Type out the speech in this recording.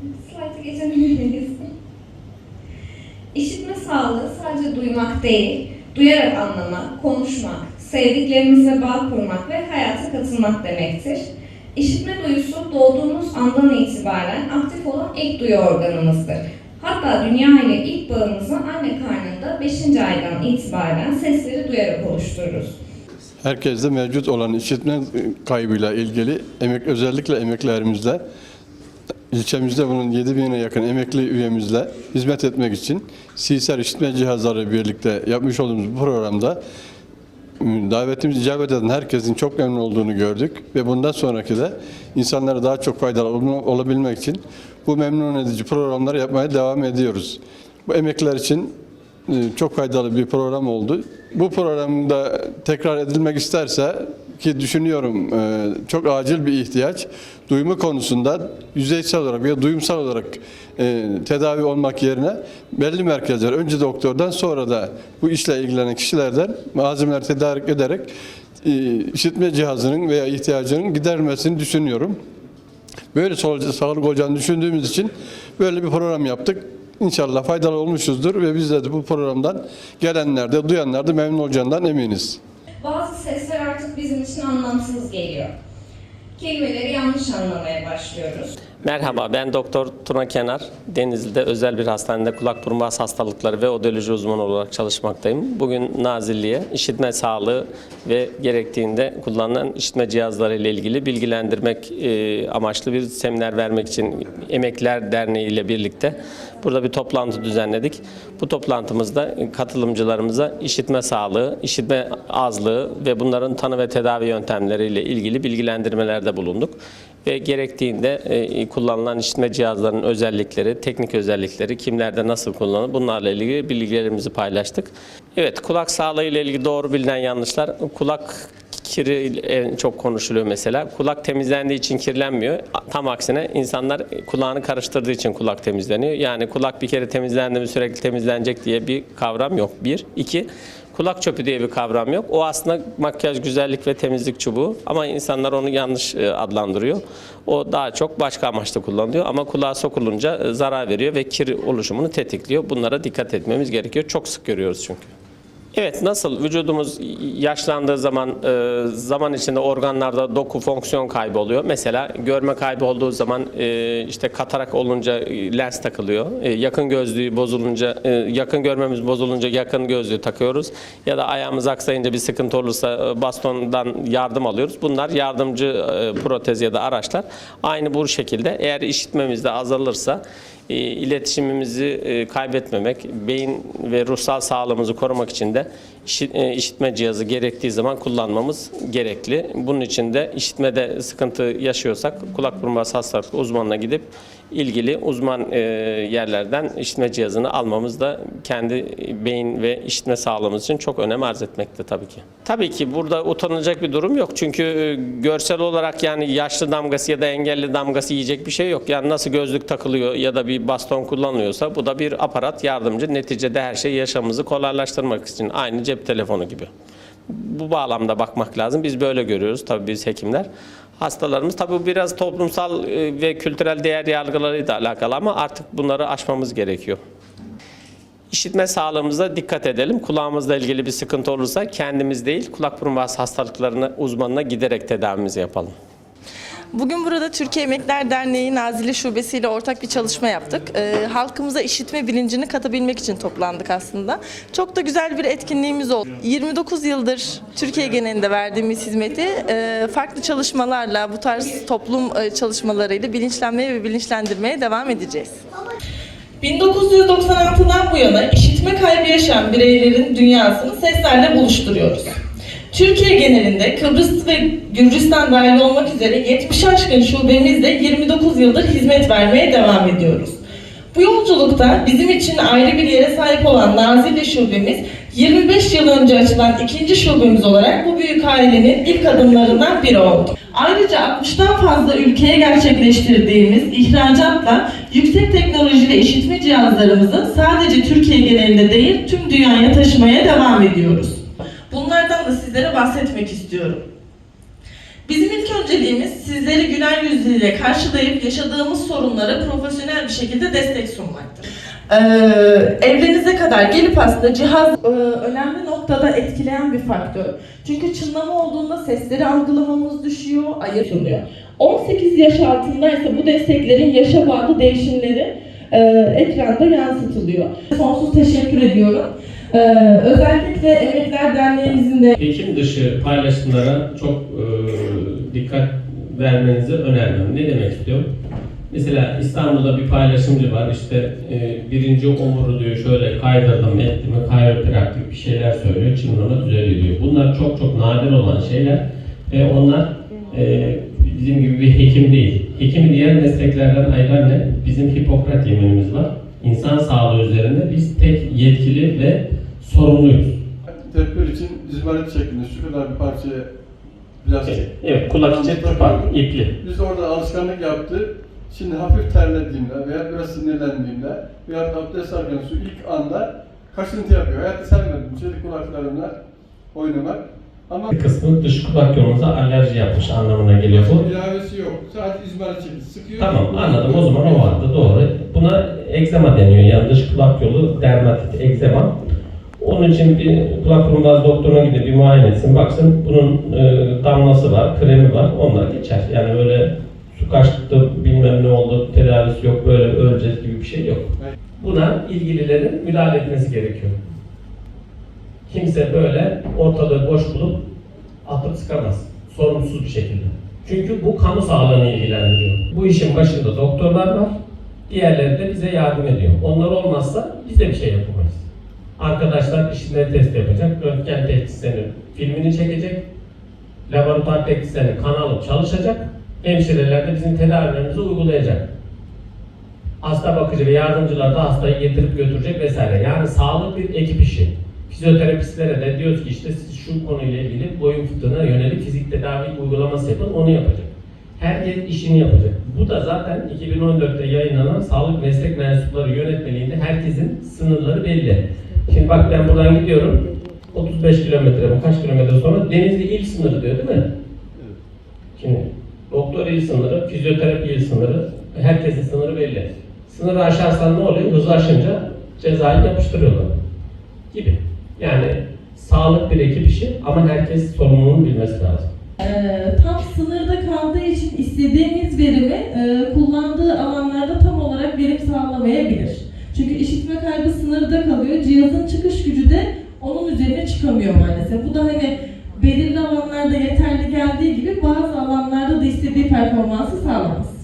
Slaytı geçebilir miyiz? İşitme sağlığı sadece duymak değil, duyarak anlamak, konuşmak, sevdiklerimizle bağ kurmak ve hayata katılmak demektir. İşitme duyusu doğduğumuz andan itibaren aktif olan ilk duyu organımızdır. Hatta dünya ile ilk bağımızı anne karnında 5. aydan itibaren sesleri duyarak oluştururuz. Herkeste mevcut olan işitme kaybıyla ilgili emek özellikle emeklerimizle ilçemizde bunun 7000'e yakın emekli üyemizle hizmet etmek için Sisar işitme cihazları birlikte yapmış olduğumuz bu programda davetimiz icabet eden herkesin çok memnun olduğunu gördük ve bundan sonraki de insanlara daha çok faydalı ol- olabilmek için bu memnun edici programları yapmaya devam ediyoruz. Bu emekler için e, çok faydalı bir program oldu. Bu programda tekrar edilmek isterse ki düşünüyorum e, çok acil bir ihtiyaç duyma konusunda yüzeysel olarak veya duyumsal olarak e, tedavi olmak yerine belli merkezler önce doktordan sonra da bu işle ilgilenen kişilerden malzemeler tedarik ederek e, işitme cihazının veya ihtiyacının giderilmesini düşünüyorum. Böyle sağlık olacağını düşündüğümüz için böyle bir program yaptık. İnşallah faydalı olmuşuzdur ve biz de bu programdan gelenler de duyanlar da memnun olacağından eminiz. Bazı sesler bizim için anlamsız geliyor. Kelimeleri yanlış anlamaya başlıyoruz. Merhaba, ben Doktor Tuna Kenar. Denizli'de özel bir hastanede kulak burun boğaz hastalıkları ve odoloji uzmanı olarak çalışmaktayım. Bugün Nazilli'ye işitme sağlığı ve gerektiğinde kullanılan işitme cihazları ile ilgili bilgilendirmek e, amaçlı bir seminer vermek için Emekler Derneği ile birlikte burada bir toplantı düzenledik. Bu toplantımızda katılımcılarımıza işitme sağlığı, işitme azlığı ve bunların tanı ve tedavi yöntemleriyle ilgili bilgilendirmelerde bulunduk ve gerektiğinde e, kullanılan işitme cihazlarının özellikleri, teknik özellikleri, kimlerde nasıl kullanılır bunlarla ilgili bilgilerimizi paylaştık. Evet, kulak sağlığı ile ilgili doğru bilinen yanlışlar. Kulak kiri en çok konuşuluyor mesela. Kulak temizlendiği için kirlenmiyor. Tam aksine insanlar kulağını karıştırdığı için kulak temizleniyor. Yani kulak bir kere temizlendi mi sürekli temizlenecek diye bir kavram yok. Bir. iki Kulak çöpü diye bir kavram yok. O aslında makyaj, güzellik ve temizlik çubuğu ama insanlar onu yanlış e, adlandırıyor. O daha çok başka amaçla kullanılıyor ama kulağa sokulunca e, zarar veriyor ve kir oluşumunu tetikliyor. Bunlara dikkat etmemiz gerekiyor. Çok sık görüyoruz çünkü. Evet nasıl vücudumuz yaşlandığı zaman e, zaman içinde organlarda doku fonksiyon kaybı oluyor. Mesela görme kaybı olduğu zaman e, işte katarak olunca e, lens takılıyor. Yakın gözlüğü bozulunca yakın görmemiz bozulunca yakın gözlüğü takıyoruz. Ya da ayağımız aksayınca bir sıkıntı olursa bastondan yardım alıyoruz. Bunlar yardımcı protez ya da araçlar. Aynı bu şekilde eğer işitmemiz de azalırsa iletişimimizi e, kaybetmemek, beyin ve ruhsal sağlığımızı korumak için de e, işitme cihazı gerektiği zaman kullanmamız gerekli. Bunun için de işitmede sıkıntı yaşıyorsak kulak burun hastalık uzmanına gidip ilgili uzman e, yerlerden işitme cihazını almamız da kendi beyin ve işitme sağlığımız için çok önem arz etmekte tabii ki. Tabii ki burada utanılacak bir durum yok. Çünkü e, görsel olarak yani yaşlı damgası ya da engelli damgası yiyecek bir şey yok. Yani nasıl gözlük takılıyor ya da bir baston kullanılıyorsa bu da bir aparat yardımcı. Neticede her şey yaşamımızı kolaylaştırmak için aynı cep telefonu gibi. Bu bağlamda bakmak lazım. Biz böyle görüyoruz tabii biz hekimler. Hastalarımız tabii bu biraz toplumsal e, ve kültürel değer yargılarıyla alakalı ama artık bunları aşmamız gerekiyor. İşitme sağlığımıza dikkat edelim. Kulağımızla ilgili bir sıkıntı olursa kendimiz değil kulak burun hastalıklarını uzmanına giderek tedavimizi yapalım. Bugün burada Türkiye Emekler Derneği Nazilli Şubesi ile ortak bir çalışma yaptık. Ee, halkımıza işitme bilincini katabilmek için toplandık aslında. Çok da güzel bir etkinliğimiz oldu. 29 yıldır Türkiye genelinde verdiğimiz hizmeti e, farklı çalışmalarla, bu tarz toplum e, çalışmalarıyla bilinçlenmeye ve bilinçlendirmeye devam edeceğiz. 1996'dan bu yana işitme kaybı yaşayan bireylerin dünyasını seslerle buluşturuyoruz. Türkiye genelinde Kıbrıs ve Gürcistan dahil olmak üzere 70 aşkın şubemizle 29 yıldır hizmet vermeye devam ediyoruz. Bu yolculukta bizim için ayrı bir yere sahip olan Nazilli şubemiz 25 yıl önce açılan ikinci şubemiz olarak bu büyük ailenin ilk adımlarından biri oldu. Ayrıca 60'tan fazla ülkeye gerçekleştirdiğimiz ihracatla yüksek teknolojili işitme cihazlarımızı sadece Türkiye genelinde değil tüm dünyaya taşımaya devam ediyoruz. Da sizlere bahsetmek istiyorum. Bizim ilk önceliğimiz sizleri güler yüzlüyle karşılayıp yaşadığımız sorunlara profesyonel bir şekilde destek sunmaktır. Ee, evlerinize kadar gelip aslında cihaz e, önemli noktada etkileyen bir faktör. Çünkü çınlama olduğunda sesleri algılamamız düşüyor, ayırt oluyor. 18 yaş altındaysa bu desteklerin yaşa bağlı değişimleri e, ekranda yansıtılıyor. Sonsuz teşekkür ediyorum. Ee, özellikle Emekler Derneğimizin de Hekim dışı paylaşımlara çok e, dikkat vermenizi önermem. Ne demek istiyorum? Mesela İstanbul'da bir paylaşımcı var. İşte e, birinci omuru diyor şöyle kaydırdım ettim kayropraktik bir şeyler söylüyor. Çınlama düzeliyor diyor. Bunlar çok çok nadir olan şeyler ve onlar e, bizim gibi bir hekim değil. Hekimi diğer mesleklerden ayıran ne? Bizim Hipokrat yeminimiz var. İnsan sağlığı üzerinde biz tek yetkili ve sorumluyuz. Tedbir için izmarit şeklinde şu kadar bir parçaya plastik. Evet, kulak içi tıpa, ipli. Biz orada alışkanlık yaptı. Şimdi hafif terlediğimde veya biraz sinirlendiğimde veya abdest alırken su ilk anda kaşıntı yapıyor. Hayatta sevmedim. Çelik kulaklarımla oynamak. Ama kısmı dış kulak yolumuza alerji yapmış anlamına geliyor bu. ilavesi yok. Sadece izmarit şekli sıkıyor. Tamam anladım o zaman o vardı doğru. Buna egzema deniyor yani dış kulak yolu dermatit egzema. Onun için bir kulak burun boğaz doktoruna gidip bir muayene etsin baksın bunun e, damlası var, kremi var onlar geçer. Yani öyle su kaçtı bilmem ne oldu tedavisi yok böyle öleceğiz gibi bir şey yok. Buna ilgililerin müdahale etmesi gerekiyor. Kimse böyle ortalığı boş bulup atıp sıkamaz. Sorumsuz bir şekilde. Çünkü bu kamu sağlığını ilgilendiriyor. Bu işin başında doktorlar var. Diğerleri de bize yardım ediyor. Onlar olmazsa biz de bir şey yapamayız. Arkadaşlar işinde test yapacak. Röntgen teknisyenin filmini çekecek. Laboratuvar teknisyeni kan alıp çalışacak. Hemşireler de bizim tedavilerimizi uygulayacak. Hasta bakıcı ve yardımcılar da hastayı getirip götürecek vesaire. Yani sağlık bir ekip işi. Fizyoterapistlere de diyoruz ki işte siz şu konuyla ilgili boyun fıtığına yönelik fizik tedavi uygulaması yapın, onu yapacak. Herkes işini yapacak. Bu da zaten 2014'te yayınlanan sağlık meslek mensupları yönetmeliğinde herkesin sınırları belli. Şimdi bak ben buradan gidiyorum. 35 kilometre mi kaç kilometre sonra Denizli il sınırı diyor değil mi? Şimdi doktor il sınırı, fizyoterapi il sınırı, herkesin sınırı belli. Sınırı aşarsan ne oluyor? Hızı aşınca cezayı yapıştırıyorlar gibi. Yani sağlık bir ekip işi ama herkes sorumluluğunu bilmesi lazım. Ee, tam sınırda kaldığı için istediğimiz verimi e, kullandığı alanlarda tam olarak verim sağlamayabilir. İşitme kaybı sınırda kalıyor. Cihazın çıkış gücü de onun üzerine çıkamıyor maalesef. Bu da hani belirli alanlarda yeterli geldiği gibi bazı alanlarda da istediği performansı sağlamaz.